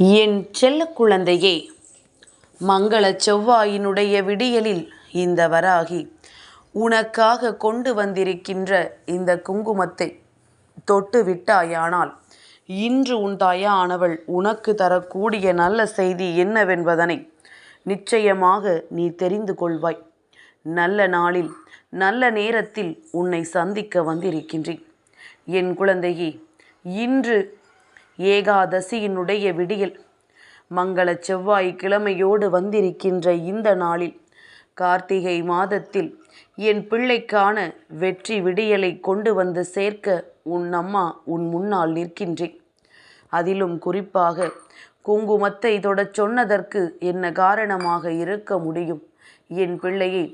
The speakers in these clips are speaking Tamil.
என் செல்ல குழந்தையே மங்கள செவ்வாயினுடைய விடியலில் இந்த வராகி உனக்காக கொண்டு வந்திருக்கின்ற இந்த குங்குமத்தை தொட்டு விட்டாயானால் இன்று உன் தாயானவள் உனக்கு தரக்கூடிய நல்ல செய்தி என்னவென்பதனை நிச்சயமாக நீ தெரிந்து கொள்வாய். நல்ல நாளில் நல்ல நேரத்தில் உன்னை சந்திக்க வந்திருக்கின்றேன். என் குழந்தையே இன்று ஏகாதசியினுடைய விடியல். மங்கள செவ்வாய் கிழமையோடு வந்திருக்கின்ற இந்த நாளில் கார்த்திகை மாதத்தில் என் பிள்ளைக்கான வெற்றி விடியலை கொண்டு வந்து சேர்க்க உன் அம்மா உன் முன்னால் நிற்கின்றேன். அதிலும் குறிப்பாக குங்குமத்தை தொடச் சொன்னதற்கு என்ன காரணமாக இருக்க முடியும்? என் பிள்ளையை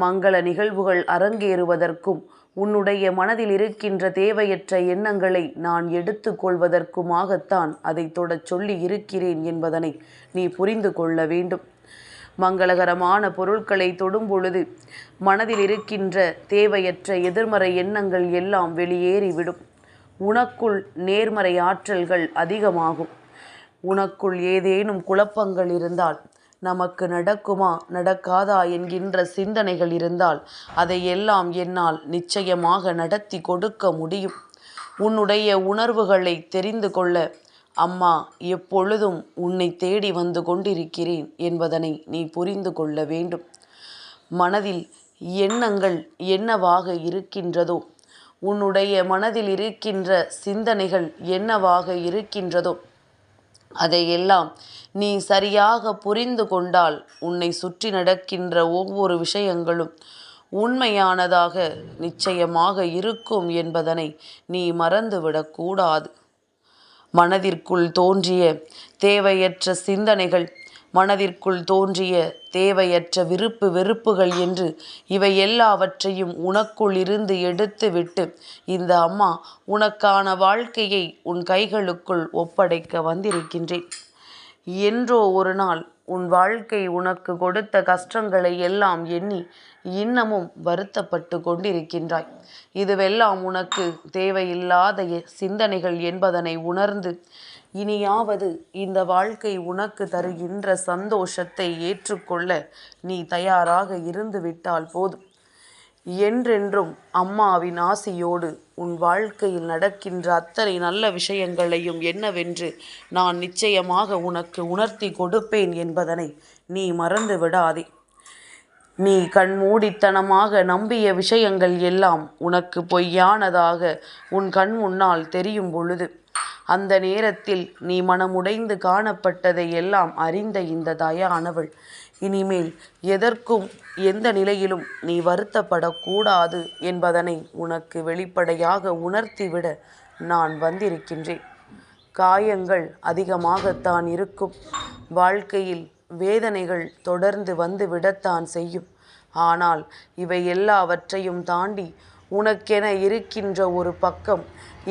மங்கள நிகழ்வுகள் அரங்கேறுவதற்கும் உன்னுடைய மனதில் இருக்கின்ற தேவையற்ற எண்ணங்களை நான் எடுத்துக்கொள்வதற்குமாகத்தான் அதை தொடச் சொல்லி இருக்கிறேன் என்பதனை நீ புரிந்து கொள்ள வேண்டும். மங்களகரமான பொருட்களை தொடும் பொழுது மனதில் இருக்கின்ற தேவையற்ற எதிர்மறை எண்ணங்கள் எல்லாம் வெளியேறிவிடும். உனக்குள் நேர்மறை ஆற்றல்கள் அதிகமாகும். உனக்குள் ஏதேனும் குழப்பங்கள் இருந்தால் நமக்கு நடக்குமா நடக்காதா என்கின்ற சிந்தனைகள் இருந்தால் அதையெல்லாம் என்னால் நிச்சயமாக நடத்தி கொடுக்க முடியும். உன்னுடைய உணர்வுகளை தெரிந்து கொள்ள அம்மா எப்பொழுதும் உன்னை தேடி வந்து கொண்டிருக்கிறேன் என்பதனை நீ புரிந்து கொள்ள வேண்டும். மனதில் எண்ணங்கள் என்னவாக இருக்கின்றதோ உன்னுடைய மனதில் இருக்கின்ற சிந்தனைகள் என்னவாக இருக்கின்றதோ அதையெல்லாம் நீ சரியாக புரிந்து கொண்டால் உன்னை சுற்றி நடக்கின்ற ஒவ்வொரு விஷயங்களும் உண்மையானதாக நிச்சயமாக இருக்கும் என்பதனை நீ மறந்துவிடக்கூடாது மனதிற்குள் தோன்றிய தேவையற்ற சிந்தனைகள் மனதிற்குள் தோன்றிய தேவையற்ற விருப்பு வெறுப்புகள் என்று இவை எல்லாவற்றையும் உனக்குள் இருந்து எடுத்துவிட்டு இந்த அம்மா உனக்கான வாழ்க்கையை உன் கைகளுக்குள் ஒப்படைக்க வந்திருக்கின்றேன். என்றோ ஒரு நாள் உன் வாழ்க்கை உனக்கு கொடுத்த கஷ்டங்களை எல்லாம் எண்ணி இன்னமும் வருத்தப்பட்டு கொண்டிருக்கின்றாய். இதுவெல்லாம் உனக்கு தேவையில்லாத சிந்தனைகள் என்பதனை உணர்ந்து இனியாவது இந்த வாழ்க்கை உனக்கு தருகின்ற சந்தோஷத்தை ஏற்றுக்கொள்ள நீ தயாராக இருந்துவிட்டால் போதும். என்றென்றும் அம்மாவின் ஆசையோடு உன் வாழ்க்கையில் நடக்கின்ற அத்தனை நல்ல விஷயங்களையும் என்னவென்று நான் நிச்சயமாக உனக்கு உணர்த்தி கொடுப்பேன் என்பதனை நீ மறந்து விடாதே. நீ கண்மூடித்தனமாக நம்பிய விஷயங்கள் எல்லாம் உனக்கு பொய்யானதாக உன் கண் முன்னால் தெரியும் பொழுது அந்த நேரத்தில் நீ மனமுடைந்து காணப்பட்டதை எல்லாம் அறிந்த இந்த தயானவள் இனிமேல் எதற்கும் எந்த நிலையிலும் நீ வருத்தப்படக்கூடாது என்பதனை உனக்கு வெளிப்படையாக உணர்த்திவிட நான் வந்திருக்கின்றேன். காயங்கள் அதிகமாகத்தான் இருக்கும். வாழ்க்கையில் வேதனைகள் தொடர்ந்து வந்து விடத்தான் செய்யும். ஆனால் இவை எல்லாவற்றையும் தாண்டி உனக்கென இருக்கின்ற ஒரு பக்கம்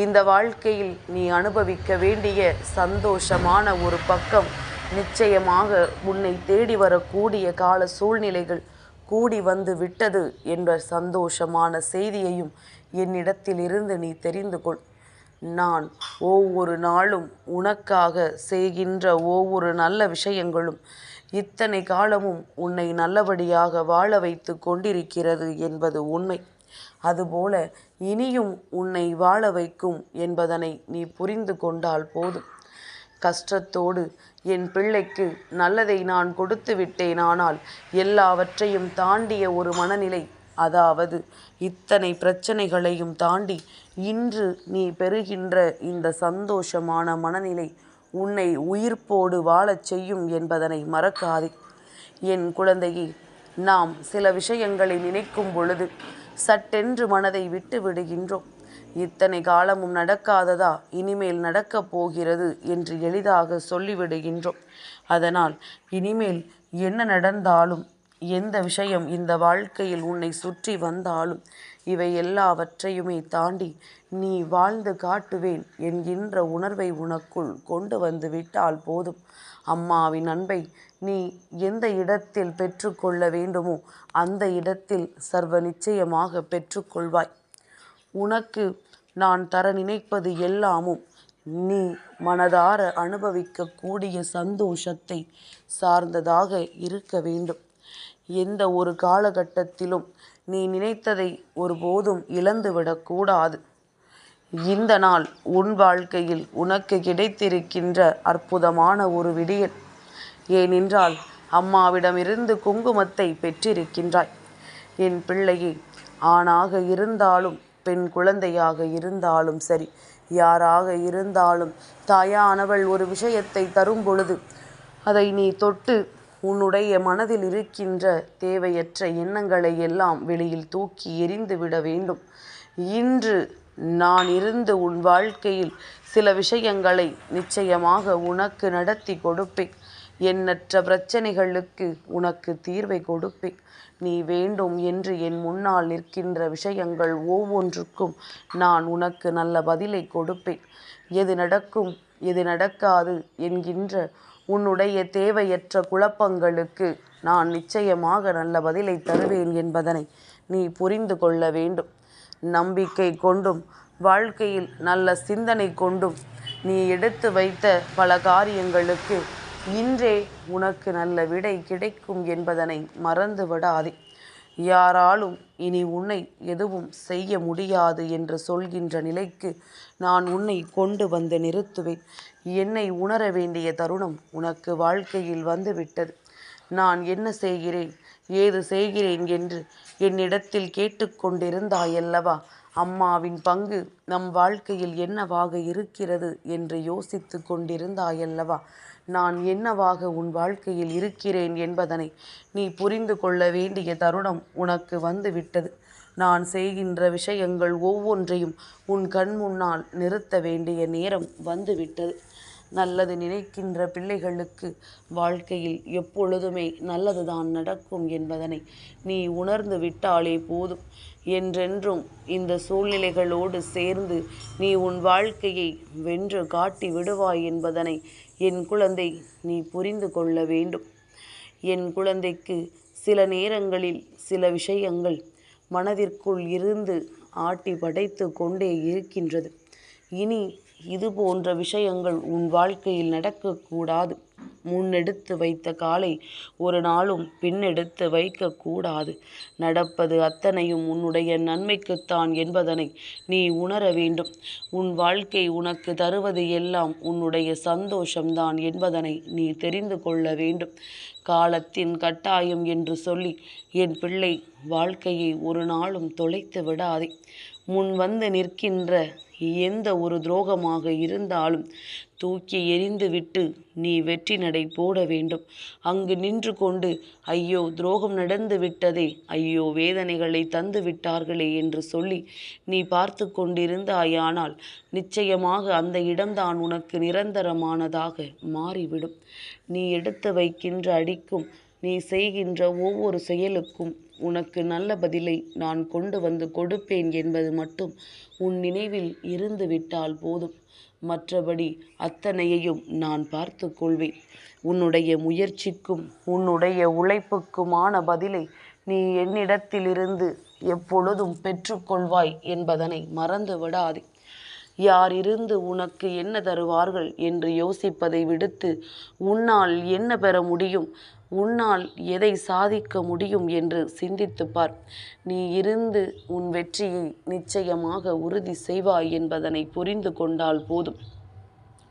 இந்த வாழ்க்கையில் நீ அனுபவிக்க வேண்டிய சந்தோஷமான ஒரு பக்கம் நிச்சயமாக உன்னை தேடி வரக்கூடிய கால சூழ்நிலைகள் கூடி வந்து விட்டது என்ற சந்தோஷமான செய்தியையும் என்னிடத்தில் இருந்து நீ தெரிந்து கொள். நான் ஒவ்வொரு நாளும் உனக்காக செய்கின்ற ஒவ்வொரு நல்ல விஷயங்களும் இத்தனை காலமும் உன்னை நல்லபடியாக வாழ வைத்து கொண்டிருக்கிறது என்பது உண்மை. அதுபோல இனியும் உன்னை வாழ வைக்கும் என்பதனை நீ புரிந்து கொண்டால் போதும். கஷ்டத்தோடு என் பிள்ளைக்கு நல்லதை நான் கொடுத்து விட்டேன் ஆனால் எல்லாவற்றையும் தாண்டிய ஒரு மனநிலை அதாவது இத்தனை பிரச்சனைகளையும் தாண்டி இன்று நீ பெறுகின்ற இந்த சந்தோஷமான மனநிலை உன்னை உயிர்ப்போடு வாழச் செய்யும் என்பதனை மறக்காதே. என் குழந்தையே நாம் சில விஷயங்களை நினைக்கும் பொழுது சட்டென்று மனதை விட்டு விடுகின்றோம். இத்தனை காலமும் நடக்காததா? இனிமேல் நடக்கப் போகிறது என்று எளிதாக சொல்லிவிடுகின்றோம். அதனால் இனிமேல் என்ன நடந்தாலும் எந்த விஷயம் இந்த வாழ்க்கையில் உன்னை சுற்றி வந்தாலும் இவை எல்லாவற்றையுமே தாண்டி நீ வாழ்ந்து காட்டுவேன் என்கின்ற உணர்வை உனக்குள் கொண்டு வந்து விட்டால் போதும். அம்மாவின் அன்பை நீ எந்த இடத்தில் பெற்றுக்கொள்ள வேண்டுமோ அந்த இடத்தில் சர்வ நிச்சயமாக பெற்றுக்கொள்வாய். உனக்கு நான் தர நினைப்பது எல்லாமும் நீ மனதார அனுபவிக்கக்கூடிய சந்தோஷத்தை சார்ந்ததாக இருக்க வேண்டும். எந்த ஒரு காலகட்டத்திலும் நீ நினைத்ததை ஒருபோதும் இழந்துவிடக்கூடாது இந்த நாள் உன் வாழ்க்கையில் உனக்கு கிடைத்திருக்கின்ற அற்புதமான ஒரு விடியல். ஏனென்றால் அம்மாவிடமிருந்து குங்குமத்தை பெற்றிருக்கின்றாய். என் பிள்ளையே ஆணாக இருந்தாலும் பெண் குழந்தையாக இருந்தாலும் சரி யாராக இருந்தாலும் தாயானவள் ஒரு விஷயத்தை தரும் பொழுது அதை நீ தொட்டு உன்னுடைய மனதில் இருக்கின்ற தேவையற்ற எண்ணங்களை எல்லாம் வெளியில் தூக்கி எறிந்து விட வேண்டும். இன்று நான் இருந்து உன் வாழ்க்கையில் சில விஷயங்களை நிச்சயமாக உனக்கு நடத்தி கொடுப்பேன். எண்ணற்ற பிரச்சனைகளுக்கு உனக்கு தீர்வை கொடுப்பேன். நீ வேண்டும் என்று என் முன்னால் நிற்கின்ற விஷயங்கள் ஒவ்வொன்றுக்கும் நான் உனக்கு நல்ல பதிலை கொடுப்பேன். எது நடக்கும் எது நடக்காது என்கின்ற உன்னுடைய தேவையற்ற குழப்பங்களுக்கு நான் நிச்சயமாக நல்ல பதிலை தருவேன் என்பதனை நீ புரிந்து கொள்ள வேண்டும். நம்பிக்கை கொண்டும் வாழ்க்கையில் நல்ல சிந்தனை கொண்டும் நீ எடுத்து வைத்த பல காரியங்களுக்கு இன்றே உனக்கு நல்ல விடை கிடைக்கும் என்பதனை மறந்து விடாதே யாராலும் இனி உன்னை எதுவும் செய்ய முடியாது என்று சொல்கின்ற நிலைக்கு நான் உன்னை கொண்டு வந்து நிறுத்துவேன். என்னை உணர வேண்டிய தருணம் உனக்கு வாழ்க்கையில் வந்துவிட்டது. நான் என்ன செய்கிறேன்? ஏது செய்கிறேன் என்று என்னிடத்தில் கேட்டுக்கொண்டிருந்தாயல்லவா? அம்மாவின் பங்கு நம் வாழ்க்கையில் என்னவாக இருக்கிறது என்று யோசித்து கொண்டிருந்தாயல்லவா? நான் என்னவாக உன் வாழ்க்கையில் இருக்கிறேன் என்பதனை நீ புரிந்து கொள்ள வேண்டிய தருணம் உனக்கு வந்துவிட்டது. நான் செய்கின்ற விஷயங்கள் ஒவ்வொன்றையும் உன் கண் முன்னால் நிறுத்த வேண்டிய நேரம் வந்துவிட்டது. நல்லது நினைக்கின்ற பிள்ளைகளுக்கு வாழ்க்கையில் எப்பொழுதுமே நல்லதுதான் நடக்கும் என்பதனை நீ உணர்ந்து விட்டாலே போதும். என்றென்றும் இந்த சூழ்நிலைகளோடு சேர்ந்து நீ உன் வாழ்க்கையை வென்று காட்டி விடுவாய் என்பதனை என் குழந்தை நீ புரிந்து கொள்ள வேண்டும். என் குழந்தைக்கு சில நேரங்களில் சில விஷயங்கள் மனதிற்குள் இருந்து ஆட்டி படைத்து கொண்டே இருக்கின்றது. இனி இது போன்ற விஷயங்கள் உன் வாழ்க்கையில் நடக்கக்கூடாது. முன்னெடுத்து வைத்த காலை ஒரு நாளும் பின்னெடுத்து வைக்கக்கூடாது நடப்பது அத்தனையும் உன்னுடைய நன்மைக்குத்தான் என்பதனை நீ உணர வேண்டும். உன் வாழ்க்கை உனக்கு தருவது எல்லாம் உன்னுடைய சந்தோஷம்தான் என்பதனை நீ தெரிந்து கொள்ள வேண்டும். காலத்தின் கட்டாயம் என்று சொல்லி என் பிள்ளை வாழ்க்கையை ஒரு நாளும் தொலைத்து விடாதே. முன் வந்து நிற்கின்ற எந்த ஒரு துரோகமாக இருந்தாலும் தூக்கி எறிந்துவிட்டு நீ வெற்றி நடை போட வேண்டும். அங்கு நின்று கொண்டு ஐயோ துரோகம் நடந்து விட்டதே. ஐயோ வேதனைகளை தந்து விட்டார்களே என்று சொல்லி நீ பார்த்து கொண்டிருந்தாயானால் நிச்சயமாக அந்த இடம்தான் உனக்கு நிரந்தரமானதாக மாறிவிடும். நீ எடுத்து வைக்கின்ற அடிக்கும் நீ செய்கின்ற ஒவ்வொரு செயலுக்கும் உனக்கு நல்ல பதிலை நான் கொண்டு வந்து கொடுப்பேன் என்பது மட்டும் உன் நினைவில் இருந்து விட்டால் போதும். மற்றபடி அத்தனையையும் நான் பார்த்து கொள்வேன். உன்னுடைய முயற்சிக்கும் உன்னுடைய உழைப்புக்குமான பதிலை நீ என்னிடத்திலிருந்து எப்பொழுதும் பெற்றுக்கொள்வாய் என்பதனை மறந்து விடாதே. யார் இருந்து உனக்கு என்ன தருவார்கள் என்று யோசிப்பதை விடுத்து உன்னால் என்ன பெற முடியும்? உன்னால் எதை சாதிக்க முடியும் என்று சிந்தித்துப்பார். நீ இருந்து உன் வெற்றியை நிச்சயமாக உறுதி செய்வாய் என்பதனை புரிந்து கொண்டால் போதும்.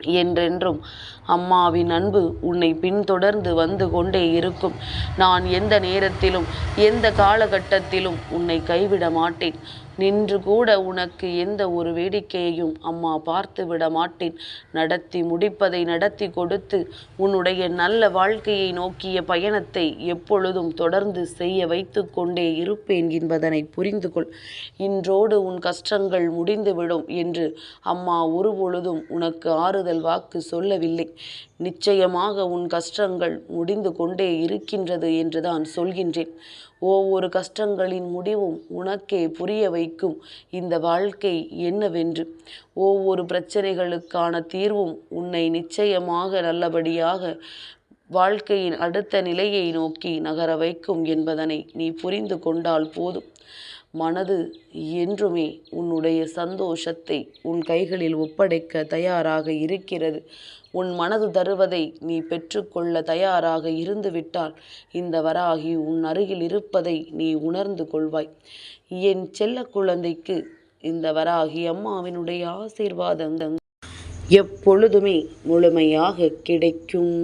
என்றென்றும் அம்மாவின் அன்பு உன்னை பின்தொடர்ந்து வந்து கொண்டே இருக்கும். நான் எந்த நேரத்திலும் எந்த காலகட்டத்திலும் உன்னை கைவிட மாட்டேன். நின்று கூட உனக்கு எந்த ஒரு வேடிக்கையையும் அம்மா பார்த்து விட மாட்டேன். நடத்தி முடிப்பதை நடத்தி கொடுத்து உன்னுடைய நல்ல வாழ்க்கையை நோக்கிய பயணத்தை எப்பொழுதும் தொடர்ந்து செய்ய வைத்து கொண்டே இருப்பேன் என்பதனை புரிந்து கொள் இன்றோடு உன் கஷ்டங்கள் முடிந்துவிடும் என்று அம்மா ஒரு பொழுதும் உனக்கு ஆறுதல் வாக்கு சொல்லவில்லை. நிச்சயமாக உன் கஷ்டங்கள் முடிந்து கொண்டே இருக்கின்றது என்றுதான் சொல்கின்றேன். ஒவ்வொரு கஷ்டங்களின் முடிவும் உனக்கே புரிய வைக்கும். இந்த வாழ்க்கை என்னவென்று? ஒவ்வொரு பிரச்சனைகளுக்கான தீர்வும் உன்னை நிச்சயமாக நல்லபடியாக வாழ்க்கையின் அடுத்த நிலையை நோக்கி நகர வைக்கும் என்பதனை நீ புரிந்து கொண்டால் போதும். மனது என்றுமே உன்னுடைய சந்தோஷத்தை உன் கைகளில் ஒப்படைக்க தயாராக இருக்கிறது. உன் மனது தருவதை நீ பெற்றுக்கொள்ள தயாராக இருந்துவிட்டால் இந்த வராகி உன் அருகில் இருப்பதை நீ உணர்ந்து கொள்வாய். என் செல்ல குழந்தைக்கு இந்த வராகி அம்மாவினுடைய ஆசீர்வாதங்கள் எப்பொழுதுமே முழுமையாக கிடைக்கும்.